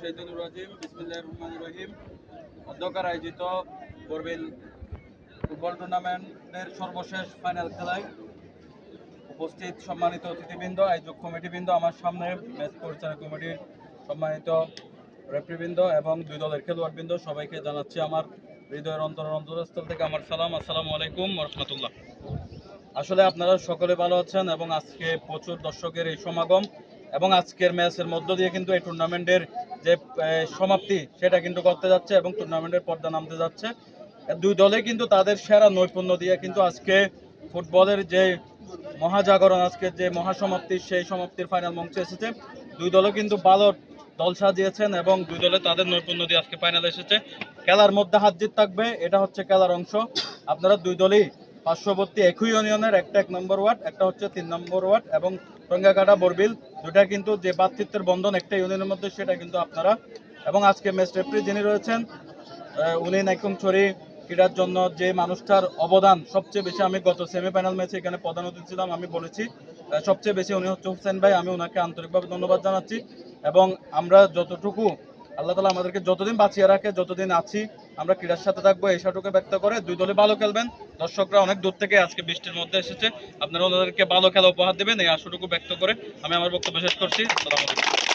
শাইতানির রাজিম, বিসমিল্লাহির রহমানির রহিম। অধ্যকার আয়োজিত বরবিল ফুটবল টুর্নামেন্টের সর্বশেষ ফাইনাল খেলায় উপস্থিত সম্মানিত অতিথিবৃন্দ, আয়োজক কমিটিবৃন্দ, আমার সামনে ম্যাচ পরিচালনা কমিটির সম্মানিত রেফারিবৃন্দ এবং দুই দলের খেলোয়াড়বৃন্দ, সবাইকে জানাচ্ছি আমার হৃদয়ের অন্তর অন্তরস্থল থেকে আমার সালাম। আসসালামু আলাইকুম রহমতুল্লাহ। আসলে আপনারা সকলে ভালো আছেন এবং আজকে প্রচুর দর্শকের এই সমাগম। এবং আজকের ম্যাচের মধ্য দিয়ে কিন্তু এই টুর্নামেন্টের যে সমাপ্তি, সেটা কিন্তু করতে যাচ্ছে এবং টুর্নামেন্টের পর্দা নামতে যাচ্ছে। দুই দলে কিন্তু তাদের সেরা নৈপুণ্য দিয়ে কিন্তু আজকে ফুটবলের যে মহাজাগরণ, আজকে যে মহাসমাপ্তি, সেই সমাপ্তির ফাইনাল মঞ্চে এসেছে। দুই দলে কিন্তু ভালো দল সাজিয়েছেন এবং দুই দলে তাদের নৈপুণ্য দিয়ে আজকে ফাইনাল এসেছে। খেলার মধ্যে হাত জিত থাকবে, এটা হচ্ছে খেলার অংশ। আপনারা দুই দলই পার্শ্ববর্তী একই ইউনিয়নের একটা এক নম্বর ওয়ার্ড, একটা হচ্ছে তিন নম্বর ওয়ার্ড এবং টঙ্গাকাটা, বরবিল দুটা কিন্তু যে বাতৃত্বের বন্ধন একটা ইউনিয়নের মধ্যে সেটা কিন্তু আপনারা। এবং আজকে ম্যাচ রেফারি যিনি রয়েছেন উনি নাইকুম ছড়ি ক্রীড়ার জন্য যে মানুষটার অবদান সবচেয়ে বেশি আমি গত সেমিফাইনাল ম্যাচে এখানে প্রধান অতিথি ছিলাম, আমি বলেছি সবচেয়ে বেশি উনি হচ্ছে হুসেন ভাই, আমি ওনাকে আন্তরিকভাবে ধন্যবাদ জানাচ্ছি। এবং আমরা যতটুকু, আল্লাহ তালা আমাদেরকে যতদিন বাঁচিয়ে রাখে, যতদিন আছি আমরা ক্রীড়ার সাথে থাকব, এই ব্যক্ত করে দুই দলে ভালো খেলবেন। দর্শকরা অনেক দূর থেকে আজকে বৃষ্টির মধ্যে এসেছে। আপনারা ওনাদেরকে ভালো খেলা উপহার দেবেন, এই আশাটুকু ব্যক্ত করে আমি আমার বক্তব্য শেষ করছি। আসসালামু আলাইকুম।